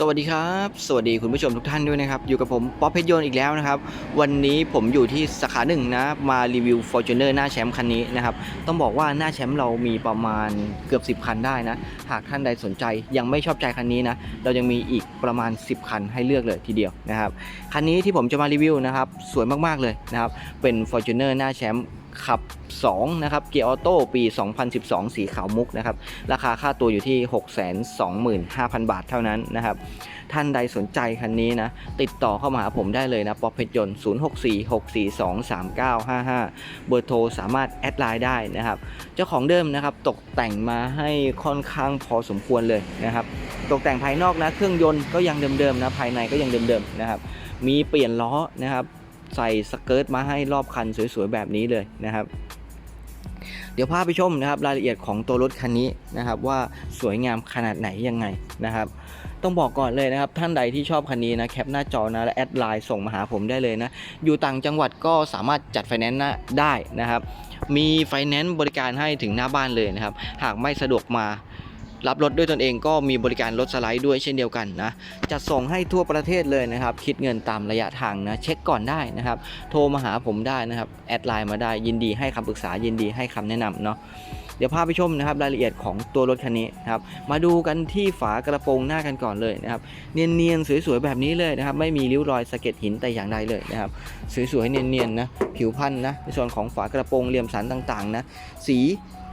สวัสดีครับ สวัสดีคุณผู้ชมทุกท่านด้วยนะครับ อยู่กับผมป๊อปเพชรโยนอีกแล้วนะครับ วันนี้ผมอยู่ที่สาขาหนึ่งนะ มารีวิว Fortuner หน้าแชมป์คันนี้นะครับ ต้องบอกว่าหน้าแชมป์เรามีประมาณเกือบ 10 คันได้นะ หากท่านใดสนใจยังไม่ชอบใจคันนี้นะ เรายังมีอีกประมาณ 10 คันให้เลือกเลยทีเดียวนะครับ คันนี้ที่ผมจะมารีวิวนะครับ สวยมากๆเลยนะครับ เป็น Fortuner หน้าแชมป์ ขับ 2 นะครับ เกียร์ออโต้ปี 2012 สีขาวมุกนะครับ ราคาค่าตัวอยู่ที่ 625,000 บาทเท่านั้นนะครับ ท่านใดสนใจคันนี้นะ ติดต่อเข้ามาหาผมได้เลยนะ ป๊อปเพชรยนต์ 0646423955 เบอร์โทรสามารถแอดไลน์ได้นะครับ เจ้าของเดิมนะครับ ตกแต่งมาให้ค่อนข้างพอสมควรเลยนะครับ ตกแต่งภายนอกนะ เครื่องยนต์ก็ยังเดิมๆนะ ภายในก็ยังเดิมๆนะครับ มีเปลี่ยนล้อนะครับ ใส่สเกิร์ตมาให้รอบคันสวยๆแบบนี้เลยนะครับ เดี๋ยวพาไปชมนะครับรายละเอียดของตัวรถคันนี้นะครับว่าสวยงามขนาดไหนยังไงนะครับต้องบอกก่อนเลยนะครับ ท่านใดที่ชอบคันนี้นะแคปหน้าจอนะและแอดไลน์ส่งมาหาผมได้เลยนะ อยู่ต่างจังหวัดก็สามารถจัดไฟแนนซ์ได้นะครับ มีไฟแนนซ์บริการให้ถึงหน้าบ้านเลยนะครับ หากไม่สะดวกมา รับรถด้วยตนเองก็มีบริการรถสไลด์ด้วยเช่นเดียวกันนะจะส่งให้ทั่วประเทศเลยนะครับ คิดเงินตามระยะทางนะเช็คก่อนได้นะครับ โทรมาหาผมได้นะครับแอดไลน์มาได้ยินดีให้คำปรึกษายินดีให้คำแนะนำเนาะเดี๋ยวพาไปชมนะครับรายละเอียดของตัวรถคันนี้นะครับมาดูกันที่ฝากระโปรงหน้ากันก่อนเลยนะครับเนียนๆสวยๆแบบนี้เลยนะครับไม่มีริ้วรอยสะเก็ดหินแต่อย่างใดเลยนะครับสวยๆเนียนๆนะผิวพันธ์นะในส่วนของฝากระโปรงเหลี่ยมสันต่างๆนะสี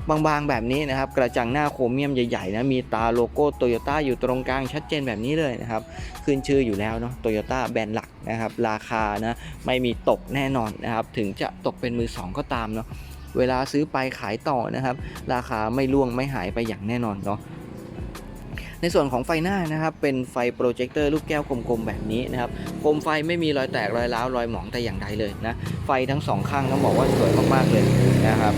บางๆแบบนี้นะครับ กระจังหน้าโครเมียมใหญ่ๆนะมีตาโลโก้โตโยต้าอยู่ตรงกลางชัดเจนแบบนี้เลยนะครับ ขึ้นชื่ออยู่แล้วเนาะโตโยต้าแบรนด์หลักนะครับ ราคานะไม่มีตกแน่นอนนะครับ ถึงจะตกเป็นมือสองก็ตามเนาะเวลาซื้อไปขายต่อนะครับ ราคาไม่ล่วงไม่หายไปอย่างแน่นอนเนาะในส่วนของไฟหน้านะครับ เป็นไฟโปรเจคเตอร์ลูกแก้วกลมๆแบบนี้นะครับโคมไฟไม่มีรอยแตกรอยร้าวรอยหมองแต่อย่างใดเลยนะไฟทั้งสองข้างต้องบอกว่าสวยมากๆเลยนะครับ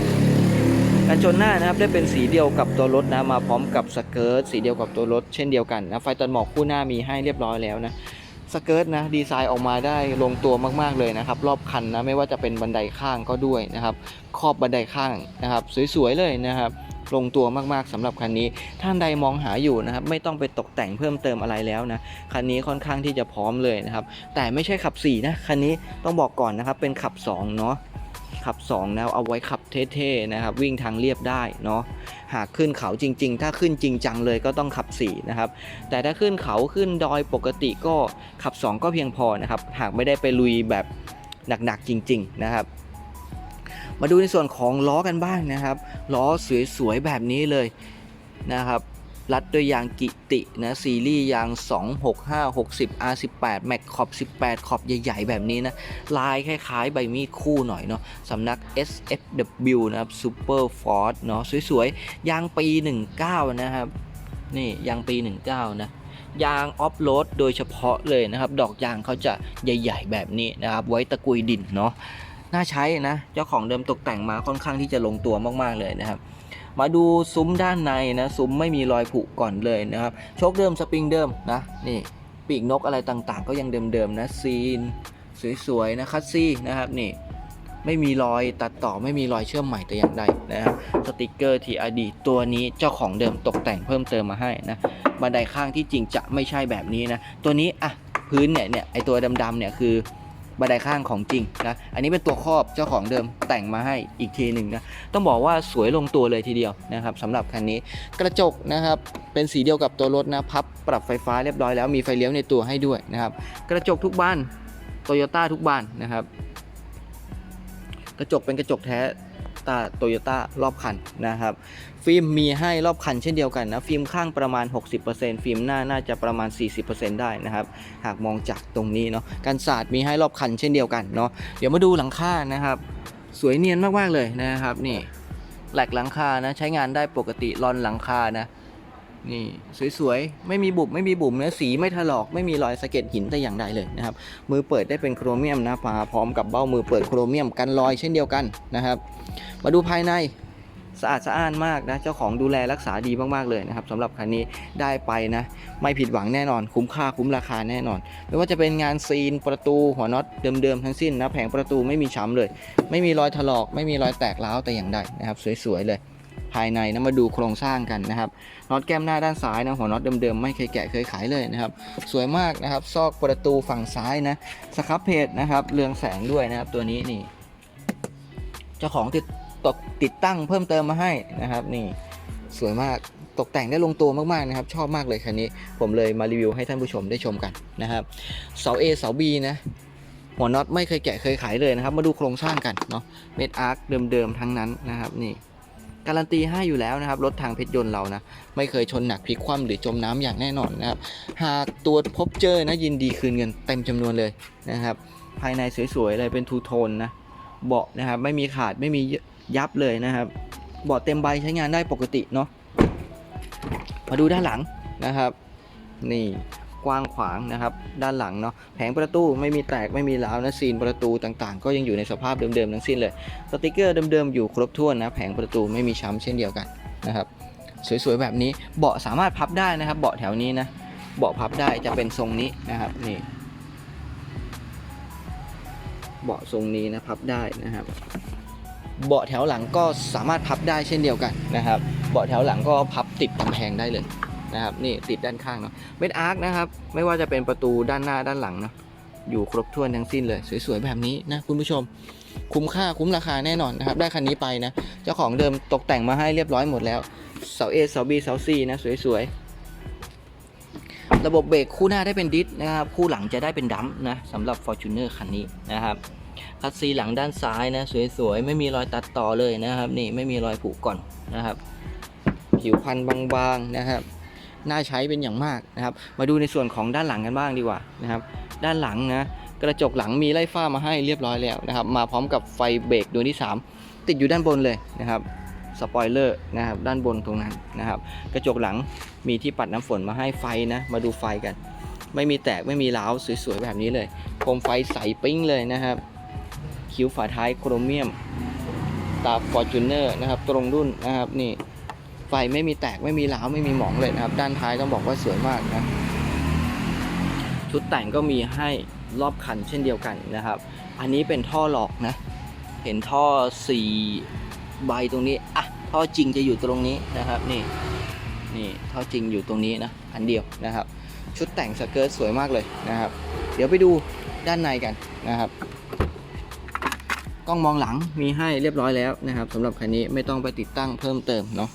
กันชนหน้านะครับได้เป็นสีเดียวกับตัวรถนะมาพร้อมกับสเกิร์ตสีเดียวกับตัวรถเช่นเดียวกันนะไฟตัดหมอกคู่หน้ามีให้เรียบร้อยแล้วนะสเกิร์ตนะดีไซน์ออกมาได้ลงตัวมาก ๆ เลยนะครับ รอบคันนะไม่ว่าจะเป็นบันไดข้างก็ด้วยนะครับขอบบันไดข้างนะครับ สวย ๆ เลยนะครับ ลงตัวมาก ๆสำหรับคันนี้ ท่านใดมองหาอยู่นะครับ ไม่ต้องไปตกแต่งเพิ่มเติมอะไรแล้วนะ คันนี้ค่อนข้างที่จะพร้อมเลยนะครับ แต่ไม่ใช่ขับ 4 นะ คันนี้ต้องบอกก่อนนะครับ เป็นขับ 2 เนาะ ขับ2นะเอาไว้ขับเท่ๆนะครับ วิ่งทางเรียบได้เนาะหากขึ้นเขาจริง ๆ ถ้าขึ้นจริงจังเลยก็ต้องขับ 4 นะครับ แต่ถ้าขึ้นเขาขึ้นดอยปกติก็ขับ 2 ก็เพียงพอนะครับ หากไม่ได้ไปลุยแบบหนักๆจริง ๆ นะครับ มาดูในส่วนของล้อกันบ้างนะครับ ล้อสวยๆแบบนี้เลยนะครับ รัดด้วยยางกิตินะซีรีส์ยาง 265 60 R18 Mac ขอบ 18 ขอบใหญ่ ๆ แบบนี้นะ ลายคล้าย ๆ ใบมีดคู่หน่อยเนาะสำนัก SFW นะครับ Super Ford เนาะสวย ๆ ยางปี 19 นะครับ นี่ยางปี 19 นะยางออฟโรดโดยเฉพาะเลยนะครับ ดอกยางเขาจะใหญ่ ๆ แบบนี้นะครับ ไว้ตะกุยดินเนาะน่าใช้นะ เจ้าของเดิมตกแต่งมาค่อนข้างที่จะลงตัวมากๆเลยนะครับ มาดูซุ้มด้านในนะซุ้มไม่มีรอยผุก่อนเลยนะครับโชคเดิมสปริงเดิมนะนี่ปีกนกอะไรต่างๆ ก็ยังเดิมๆนะซีนสวยๆนะคัสซี่นะครับนี่ไม่มีรอยตัดต่อไม่มีรอยเชื่อมใหม่แต่อย่างใดนะครับสติกเกอร์ TRD ตัวนี้เจ้าของเดิมตกแต่งเพิ่มเติมมาให้นะบันไดข้างที่จริงจะไม่ใช่แบบนี้นะตัวนี้อะพื้นเนี่ยเนี่ยไอตัวดำๆเนี่ยคือ บันไดข้างของจริงนะ อันนี้เป็นตัวครอบเจ้าของเดิมแต่งมาให้อีกทีหนึ่งนะ ต้องบอกว่าสวยลงตัวเลยทีเดียวนะครับสำหรับคันนี้ กระจกนะครับ เป็นสีเดียวกับตัวรถนะ พับปรับไฟฟ้าเรียบร้อยแล้ว มีไฟเลี้ยวในตัวให้ด้วยนะครับ กระจกทุกบ้านโตโยต้าทุกบ้านนะครับ กระจกเป็นกระจกแท้ ตาโตโยต้ารอบคันนะครับ ฟิล์มมีให้รอบคันเช่นเดียวกันนะฟิล์มข้างประมาณ 60%ฟิล์มหน้าน่าจะประมาณ 40%ได้นะครับ หากมองจากตรงนี้เนาะกันศาสตร์มีให้รอบคันเช่นเดียวกันเนาะเดี๋ยวมาดูหลังคานะครับ สวยเนียนมากๆเลยนะครับนี่แหลกหลังคานะใช้งานได้ปกติรอนหลังคานะ นี่สวยๆ ไม่มีบุบไม่มีบุ๋มเนื้อสีไม่ถลอกไม่มีรอยสะเก็ดหินแต่อย่างใดเลยนะครับ มือเปิดได้เป็นโครเมียมนะมาพร้อมกับเบ้ามือเปิดโครเมียมกันรอยเช่นเดียวกันนะครับ มาดูภายในสะอาดสะอ้านมากนะ เจ้าของดูแลรักษาดีมากๆเลยนะครับสำหรับคันนี้ได้ไปนะ ไม่ผิดหวังแน่นอน คุ้มค่าคุ้มราคาแน่นอน ไม่ว่าจะเป็นงานซีนประตูหัวน็อตเดิมๆทั้งสิ้นนะแผงประตูไม่มีช้ำเลย ไม่มีรอยถลอก ไม่มีรอยแตกร้าวแต่อย่างใดนะครับ สวยๆเลย ภายในนะมาดูโครงสร้างกันนะครับน็อตแก้มหน้าด้านซ้ายนะหัวน็อตเดิมๆไม่เคยแกะเคยขายเลยนะครับสวยมากนะครับซอกประตูฝั่งซ้ายนะสครับเพจนะครับเรืองแสงด้วยนะครับตัวนี้นี่เจ้าของติดตกติดตั้งเพิ่มเติมมาให้นะครับ นี่สวยมากตกแต่งได้ลงตัวมากๆนะครับ ชอบมากเลยคันนี้ ผมเลยมารีวิวให้ท่านผู้ชมได้ชมกันนะครับเสา A เสา B นะหัวน็อตไม่เคยแกะเคยขายเลยนะครับ มาดูโครงสร้างกันเนาะเม็ดอาร์คเดิมๆทั้งนั้นนะครับนี่ การันตีให้อยู่แล้วนะครับรถทางเพชรยนต์เรานะไม่เคยชนหนักพลิกคว่ำหรือจมน้ำอย่างแน่นอนนะครับหากตัวพบเจอนะยินดีคืนเงินเต็มจำนวนเลยนะครับภายในสวยๆเลยเป็นทูโทนนะเบาะนะครับไม่มีขาดไม่มียับเลยนะครับเบาะเต็มใบใช้งานได้ปกติเนาะมาดูด้านหลังนะครับ นี่ กว้างขวางนะครับ ด้านหลังเนาะแผงประตูไม่มีแตกไม่มีร้าวนะซีนประตูต่างๆ ก็ยังอยู่ในสภาพเดิมๆทั้งสิ้นเลยสติกเกอร์เดิมๆอยู่ครบถ้วนนะแผงประตูไม่มีช้ำเช่นเดียวกันนะครับสวยๆแบบนี้เบาะสามารถพับได้นะครับ เบาะแถวนี้นะเบาะพับได้จะเป็นทรงนี้นะครับนี่เบาะทรงนี้นะพับได้นะครับ เบาะแถวหลังก็สามารถพับได้เช่นเดียวกันนะครับ เบาะแถวหลังก็พับติดกำแพงได้เลย นะครับนี่ติดด้านข้างเนาะเม็ดอาร์คนะครับไม่ว่าจะเป็นประตูด้านหน้าด้านหลังเนาะอยู่ครบถ้วนทั้งสิ้นเลย สวยๆแบบนี้นะคุณผู้ชม คุ้มค่าคุ้มราคาแน่นอนนะครับ ได้คันนี้ไปนะเจ้าของเดิมตกแต่งมาให้เรียบร้อยหมดแล้วเสา A เสา B เสา C นะสวยๆ ระบบเบรกคู่หน้าได้เป็นดิสนะครับคู่หลังจะได้เป็นดัมนะสำหรับ Fortuner คันนี้นะครับคัสซีหลังด้านซ้ายนะสวยๆ ไม่มีรอยตัดต่อเลยนะครับ นี่ไม่มีรอยผุก่อนนะครับ ผิวพันธุ์บางๆนะครับ น่าใช้เป็นอย่างมากนะครับ มาดูในส่วนของด้านหลังกันบ้างดีกว่านะครับ ด้านหลังนะกระจกหลังมีไล่ฟ้ามาให้เรียบร้อยแล้วนะครับ มาพร้อมกับไฟเบรกดวงที่ 3 ติดอยู่ด้านบนเลยนะครับสปอยเลอร์นะครับด้านบนตรงนั้นนะครับ กระจกหลังมีที่ปัดน้ำฝนมาให้ไฟนะ มาดูไฟกัน ไม่มีแตกไม่มีร้าวสวยๆแบบนี้เลยโคมไฟใสปิ้งเลยนะครับ คิ้วฝาท้ายโครเมียมตาฟอร์จูเนอร์นะครับ ตรงรุ่นนะครับนี่ ไฟไม่มีแตกไม่มีร้าวไม่มีหมองเลยนะครับ ด้านท้ายต้องบอกว่าสวยมากนะ ชุดแต่งก็มีให้รอบคันเช่นเดียวกันนะครับ อันนี้เป็นท่อหลอกนะ เห็นท่อ4ใบตรงนี้อะท่อจริงจะอยู่ตรงนี้นะครับนี่นี่ท่อจริงอยู่ตรงนี้นะอันเดียวนะครับ ชุดแต่งสเกิร์ตสวยมากเลยนะครับ เดี๋ยวไปดูด้านในกันนะครับกล้องมองหลังมีให้เรียบร้อยแล้วนะครับสำหรับคันนี้ไม่ต้องไปติดตั้งเพิ่มเติมเนาะ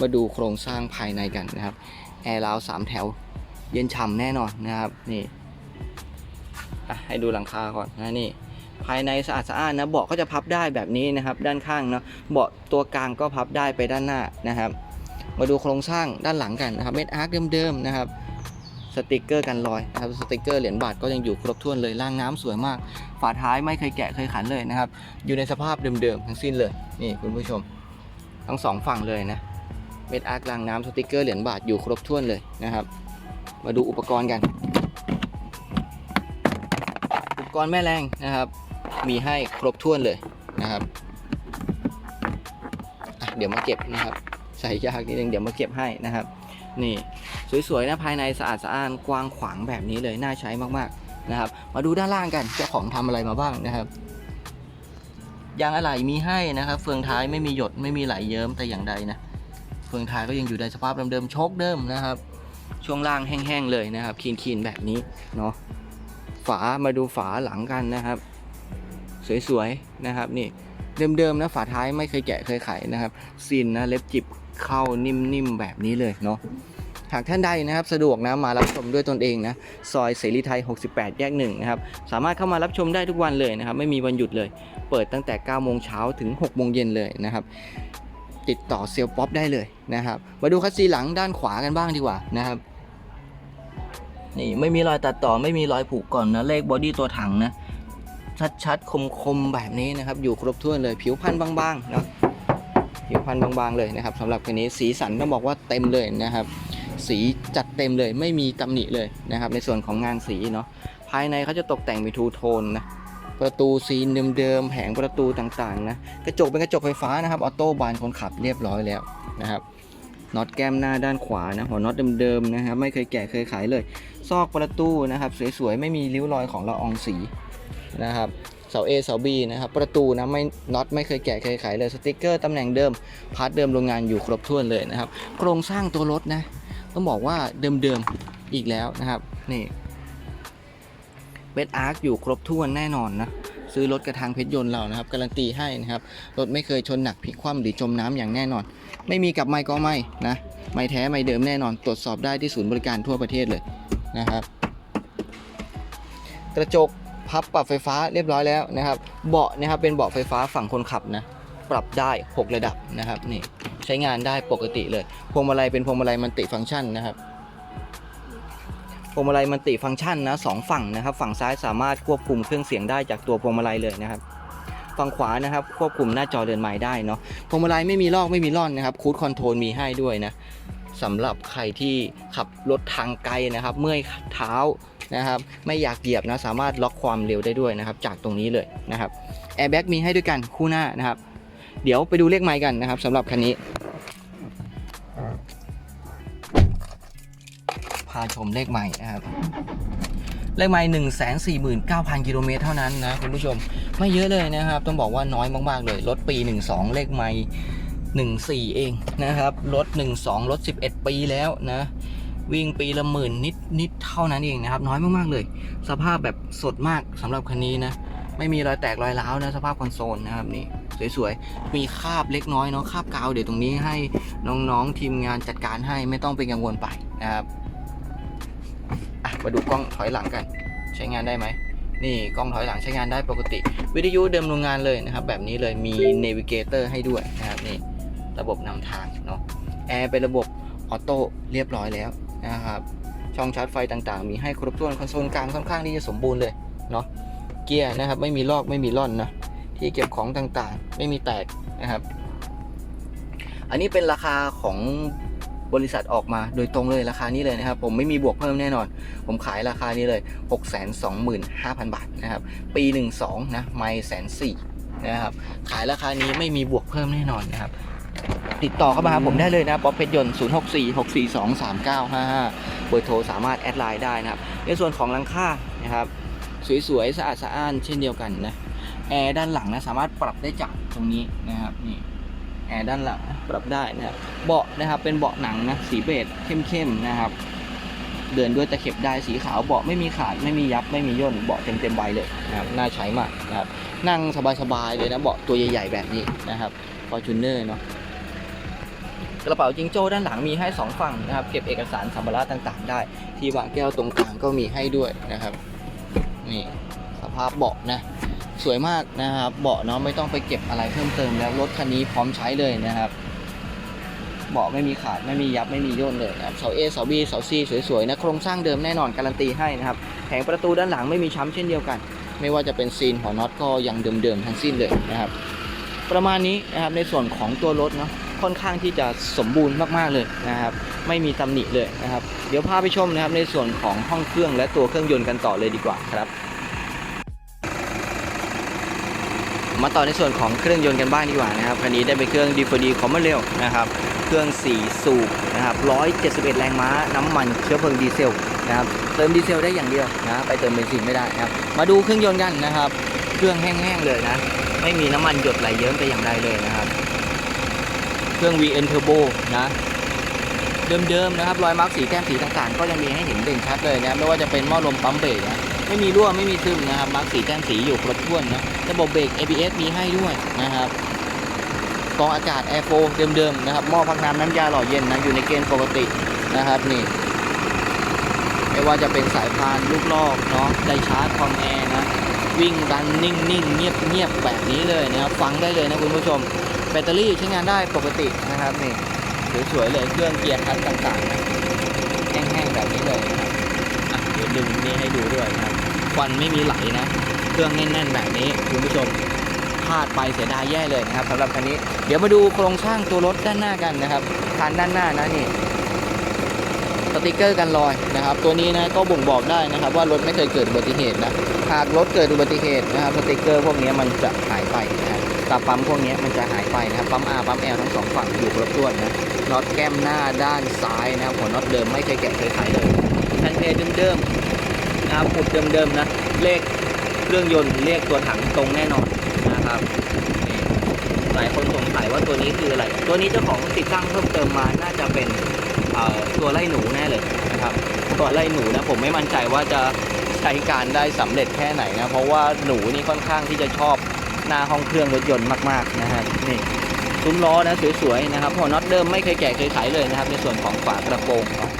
มาดูโครงสร้างภายในกันนะครับแอร์ราวสามแถวเย็นฉ่ำแน่นอนนะครับนี่ให้ดูหลังคาก่อนนะนี่ภายในสะอาดสะอ้านนะเบาะก็จะพับได้แบบนี้นะครับ ด้านข้างเนาะเบาะตัวกลางก็พับได้ไปด้านหน้านะครับ มาดูโครงสร้างด้านหลังกันนะครับเม็ดอาร์คเดิมๆนะครับสติกเกอร์กันรอยนะครับสติกเกอร์เหรียญบาทก็ยังอยู่ครบถ้วนเลยล่างน้ำสวยมาก ฝาท้ายไม่เคยแกะเคยขันเลยนะครับ อยู่ในสภาพเดิมๆทั้งสิ้นเลยนี่คุณผู้ชม ทั้งสองฝั่งเลยนะ เม็ดอาร์คล่างน้ำสติกเกอร์เหรียญบาทอยู่ครบถ้วนเลยนะครับ มาดูอุปกรณ์กัน อุปกรณ์แม่แรงนะครับ มีให้ครบถ้วนเลยนะครับเดี๋ยวมาเก็บนะครับใส่ยากนิดนึงเดี๋ยวมาเก็บให้นะครับ นี่สวยๆนะภายในสะอาดสะอ้านกว้างขวางแบบนี้เลยน่าใช้มากๆนะครับ มาดูด้านล่างกันเจ้าของทำอะไรมาบ้างนะครับยางอะไหล่มีให้นะครับ เฟืองท้ายไม่มีหยดไม่มีไหลเยิ้มแต่อย่างใดนะ เฟืองท้ายก็ยังอยู่ในสภาพเดิมๆโชคเดิมนะครับ ช่วงล่างแห้งๆเลยนะครับคีนๆแบบนี้เนาะฝามาดูฝาหลังกันนะครับ สวยๆนะครับนี่เดิมๆนะฝาท้ายไม่เคยแกะเคยไขนะครับซินนะเล็บจิบเข้านิ่มๆแบบนี้เลยเนาะหากท่านใดนะครับสะดวกนะมารับชมด้วยตนเองนะซอยเสรีไทย 68 แยกหนึ่งนะครับสามารถเข้ามารับชมได้ทุกวันเลยนะครับไม่มีวันหยุดเลย เปิดตั้งแต่ 9 โมงเช้าถึง 6 โมงเย็นเลยนะครับ ติดต่อเซลล์ป๊อปได้เลยนะครับ มาดูคัสซีหลังด้านขวากันบ้างดีกว่านะครับ นี่ไม่มีรอยตัดต่อไม่มีรอยผุก่อนนะ เลขบอดี้ตัวถังนะ ชัดๆ คมๆ แบบนี้นะครับ อยู่ครบถ้วนเลยผิวพันธุ์บางๆเนาะผิวพันธุ์บางๆ เลยนะครับสำหรับคันนี้สีสันต้องบอกว่าเต็มเลยนะครับ สีจัดเต็มเลยไม่มีตำหนิเลยนะครับ ในส่วนของงานสีเนาะภายในเขาจะตกแต่งเป็นทูโทนนะ ประตูซีนเดิมๆแผงประตูต่างๆนะกระจกเป็นกระจกไฟฟ้านะครับออโต้บานคนขับเรียบร้อยแล้วนะครับน็อตแก้มหน้าด้านขวานะหัวน็อตเดิมๆนะครับไม่เคยแกะเคยขายเลย ซอกประตูนะครับสวยๆไม่มีริ้วรอยของละอองสีนะครับเสา A เสา B นะครับประตูนะไม่น็อตไม่เคยแกะเคยไขเลยสติกเกอร์ตำแหน่งเดิมพาร์ทเดิมโรงงานอยู่ครบถ้วนเลยนะครับโครงสร้างตัวรถนะต้องบอกว่าเดิมๆอีกแล้วนะครับนี่ เบสอาร์คอยู่ครบถ้วนแน่นอนนะซื้อรถกระทางเพชรยนต์เรานะครับการันตีให้นะครับรถไม่เคยชนหนักพลิกคว่ำหรือจมน้ำอย่างแน่นอน ไม่มีกับไม้ก็ไม่นะไม่แท้ไม่เดิมแน่นอน ตรวจสอบได้ที่ศูนย์บริการทั่วประเทศเลยนะครับ กระจกพับปรับไฟฟ้าเรียบร้อยแล้วนะครับ เบาะนะครับเป็นเบาะไฟฟ้าฝั่งคนขับนะปรับได้ 6 ระดับนะครับนี่ใช้งานได้ปกติเลย พวงมาลัยเป็นพวงมาลัยมันติฟังก์ชันนะครับ พวงมาลัยมันติฟังก์ชันนะสองฝั่งนะครับ ฝั่งซ้ายสามารถควบคุมเครื่องเสียงได้จากตัวพวงมาลัยเลยนะครับ ฝั่งขวานะครับ ควบคุมหน้าจอเดินไม้ได้เนาะพวงมาลัยไม่มีลอกไม่มีร่อนนะครับคูดคอนโทรลมีให้ด้วยนะสำหรับใครที่ขับรถทางไกลนะครับ เมื่อยเท้านะครับ ไม่อยากเหยียบนะสามารถล็อกความเร็วได้ด้วยนะครับ จากตรงนี้เลยนะครับแอร์แบ็กมีให้ด้วยกันคู่หน้านะครับ เดี๋ยวไปดูเลขไมล์กันนะครับสำหรับคันนี้าชมเลขใหม่นะครับ เลขไมล์หนึ่งแสนสี่หมื่นเก้าพันกิโลเมตรเท่านั้นนะคุณผู้ชมไม่เยอะเลยนะครับ ต้องบอกว่าน้อยมากๆเลย รถปี12เลขไม่14เองนะครับ รถ12รถ11ปีแล้วนะวิ่งปีละหมื่นนิดนิดเท่านั้นเองนะครับ น้อยมากๆเลย สภาพแบบสดมากสำหรับคันนี้นะ ไม่มีรอยแตกรอยร้าวนะสภาพคอนโซลนะครับนี่สวยๆ มีคาบเล็กน้อยเนาะคาบกาวเดี๋ยวตรงนี้ให้น้องๆทีมงานจัดการให้ไม่ต้องเป็นกังวลไปนะครับ มาดูกล้องถอยหลังกัน ใช้งานได้ไหมนี่กล้องถอยหลังใช้งานได้ปกติ วิทยุเดิมโรงงานเลยนะครับ แบบนี้เลยมี Navigator ให้ด้วยนะครับนี่ระบบนำทางเนาะแอร์เป็นระบบออโต้เรียบร้อยแล้วนะครับช่องชาร์จไฟต่างๆ มีให้ครบถ้วนคอนโซลกลางค่อนข้างที่จะสมบูรณ์เลยเนาะเกียร์นะครับไม่มีลอกไม่มีร่อนนะที่เก็บของต่างๆ ไม่มีแตกนะครับ อันนี้เป็นราคาของ บริษัทออกมาโดยตรงเลยราคานี้เลยนะครับ ผมไม่มีบวกเพิ่มแน่นอน ผมขายราคานี้เลย 625,000 บาทนะครับ ปี 12 นะ ไม่แสนสี่นะครับ ขายราคานี้ไม่มีบวกเพิ่มแน่นอนนะครับ ติดต่อเข้ามาหาผมได้เลยนะป๊อปเพชรยนต์ 0 6 4 6 4 2 3 9 5 5 เบอร์โทรสามารถแอดไลน์ได้นะครับ ในส่วนของหลังคานะครับสวยๆสะอาดสะอ้านเช่นเดียวกันนะแอร์ด้านหลังนะสามารถปรับได้จากตรงนี้นะครับนี่ แอร์ด้านหลังปรับได้นะครับเบาะนะครับเป็นเบาะหนังนะสีเบจเข้มๆนะครับ เดินด้วยตะเข็บได้สีขาวเบาะไม่มีขาดไม่มียับไม่มีย่นเบาะเต็มๆใบเลยนะครับน่าใช้มากนะครับนั่งสบายๆเลยนะเบาะตัวใหญ่ๆแบบนี้นะครับฟอร์จูเนอร์เนาะกระเป๋าจิงโจ้ด้านหลังมีให้สองฝั่งนะครับเก็บเอกสารสัมภาระต่างๆ ได้ ที่วางแก้วตรงกลางก็มีให้ด้วยนะครับนี่สภาพเบาะนะ สวยมากนะครับ เบาะเนาะไม่ต้องไปเก็บอะไรเพิ่มเติมแล้วรถคันนี้พร้อมใช้เลยนะครับ เบาะไม่มีขาดไม่มียับไม่มีย่นเลยนะครับเสา A เสา B เสา C สวยๆนะโครงสร้างเดิมแน่นอนการันตีให้นะครับแผงประตูด้านหลังไม่มีช้ำเช่นเดียวกัน ไม่ว่าจะเป็นซีนหัวน็อตก็ยังเดิมๆทั้งสิ้นเลยนะครับ ประมาณนี้นะครับในส่วนของตัวรถเนาะค่อนข้างที่จะสมบูรณ์มากๆเลยนะครับ ไม่มีตำหนิเลยนะครับ เดี๋ยวพาไปชมนะครับในส่วนของห้องเครื่องและตัวเครื่องยนต์กันต่อเลยดีกว่าครับ มาต่อในส่วนของเครื่องยนต์กันบ้างดีกว่านะครับคันนี้ได้เป็นเครื่อง d ี d คอมมอนเรลนะครับเครื่อง 4 สูบนะครับ171 แรงม้าน้ำมันเชื้อเพลิงดีเซลนะครับเติมดีเซลได้อย่างเดียวนะไปเติมเบนซินไม่ได้นะครับมาดูเครื่องยนต์กันนะครับ เครื่องแห้งๆเลยนะ ไม่มีน้ำมันหยดไหลเยิ้มแต่อย่างใดเลยนะครับ เครื่อง VN Turbo นะเดิมๆนะครับรอยมาร์กสีแก้มสีต่างๆ ก็ยังมีให้เห็นเด่นชัดเลยนะไม่ว่าจะเป็นหม้อลมปั๊มเบรกนะ ไม่มีรั่วไม่มีซึมนะครับมาร์กสีแก้มสีอยู่ครบถ้วนนะระบบเบรก ABS มีให้ด้วยนะครับกองอากาศ Air 4เดิมๆนะครับหม้อพักน้ำน้ำยาหล่อเย็นนะอยู่ในเกณฑ์ปกตินะครับนี่ไม่ว่าจะเป็นสายพานลูกลอกเนาะไดชาร์จคอมแอร์นะวิ่งดันนิ่งๆเงียบๆแบบนี้เลยนะครับฟังได้เลยนะคุณผู้ชม แบตเตอรี่ใช้งานได้ปกตินะครับนี่สวยๆเลยเครื่องเกียร์คันต่างๆแห้งๆแบบนี้เลยนะครับเดี๋ยวดึงนี่ให้ดูด้วยนะครับ ควันไม่มีไหลนะ เครื่องแน่นๆแบบนี้คุณผู้ชมพลาดไปเสียดายแย่เลยนะครับสำหรับคันนี้เดี๋ยวมาดูโครงสร้างตัวรถด้านหน้ากันนะครับคันด้านหน้านะนี่สติกเกอร์กันรอยนะครับ ตัวนี้นะก็บ่งบอกได้นะครับ ว่ารถไม่เคยเกิดอุบัติเหตุนะหากรถเกิดอุบัติเหตุนะครับสติกเกอร์พวกนี้มันจะหายไปนะครับตาปั๊มพวกนี้มันจะหายไปนะครับปั๊ม R ปั๊ม L ทั้งสองฝั่งอยู่ครบถ้วนนะน็อตแก้มหน้าด้านซ้ายนะครับหัวน็อตเดิมไม่เคยแกะเคยไขเลยแผ่นเพลเดิมๆ นะครับอุดเดิมๆนะเลขเครื่องยนต์เรียกตัวถังตรงแน่นอนนะครับหลายคนสงสัยว่าตัวนี้คืออะไร ตัวนี้เจ้าของติดตั้งเพิ่มเติมมาน่าจะเป็นตัวไล่หนูแน่เลยนะครับตัวไล่หนูนะผมไม่มั่นใจว่าจะใช้การได้สำเร็จแค่ไหนนะเพราะว่าหนูนี่ค่อนข้างที่จะชอบหน้าห้องเครื่องรถยนต์มากๆนะฮะนี่ซุ้มล้อนะสวยๆนะครับหัวน็อตเดิมไม่เคยแกะเคยไขเลยนะครับ ในส่วนของฝากระโปรงค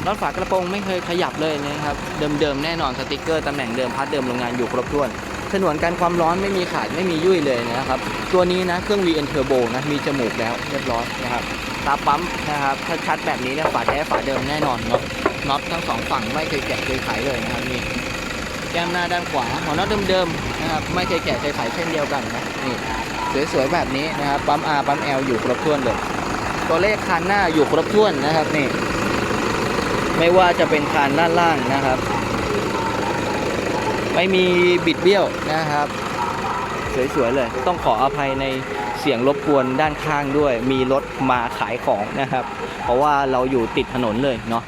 รับน็อตฝากระโปรงไม่เคยขยับเลยนะครับ เดิมๆแน่นอนสติกเกอร์ตำแหน่งเดิมพัดเดิมโรงงานอยู่ครบถ้วนฉนวนกันความร้อนไม่มีขาดไม่มียุ่ยเลยนะครับ ตัวนี้นะเครื่อง VN Turbo นะมีจมูกแล้วเรียบร้อยนะครับตาปั๊มนะครับถ้าชัดแบบนี้เนี่ยฝาแท้ฝาเดิมแน่นอนเนาะน็อตทั้งสองฝั่งไม่เคยแกะเคยไขเลยนะครับนี่แก้มหน้าด้านขวาหัวน็อตเดิมๆนะครับไม่เคยแกะเคยไขเช่นเดียวกันนะนี่สวยๆแบบนี้นะครับปั๊ม R ปั๊ม L อยู่ครบถ้วนเลยตัวเลขคันหน้าอยู่ครบถ้วนนะครับนี่ ไม่ว่าจะเป็นคันด้านล่างนะครับ ไม่มีบิดเบี้ยวนะครับ สวยๆเลย ต้องขออภัยในเสียงรบกวนด้านข้างด้วย มีรถมาขายของนะครับ เพราะว่าเราอยู่ติดถนนเลยเนาะ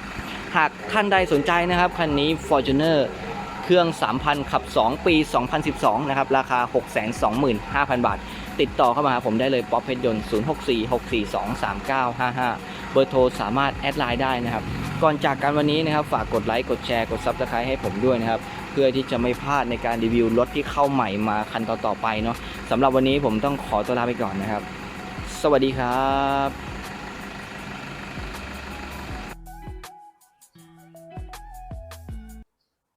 หากท่านใดสนใจนะครับคันนี้ Fortuner เครื่อง 3,000 ขับ 2 ปี 2012 นะครับ ราคา 625,000 บาท ติดต่อเข้ามาหาผมได้เลยป๊อปเพชรยนต์ 0646423955 เบอร์โทรสามารถแอดไลน์ได้นะครับ ก่อนจากกันวันนี้นะครับ ฝากกดไลค์กดแชร์กด Subscribe ให้ผมด้วยนะครับ เพื่อที่จะไม่พลาดในการรีวิวรถที่เข้าใหม่มาคันต่อๆไปเนาะสำหรับวันนี้ผมต้องขอตัวลาไปก่อนนะครับ สวัสดีครับ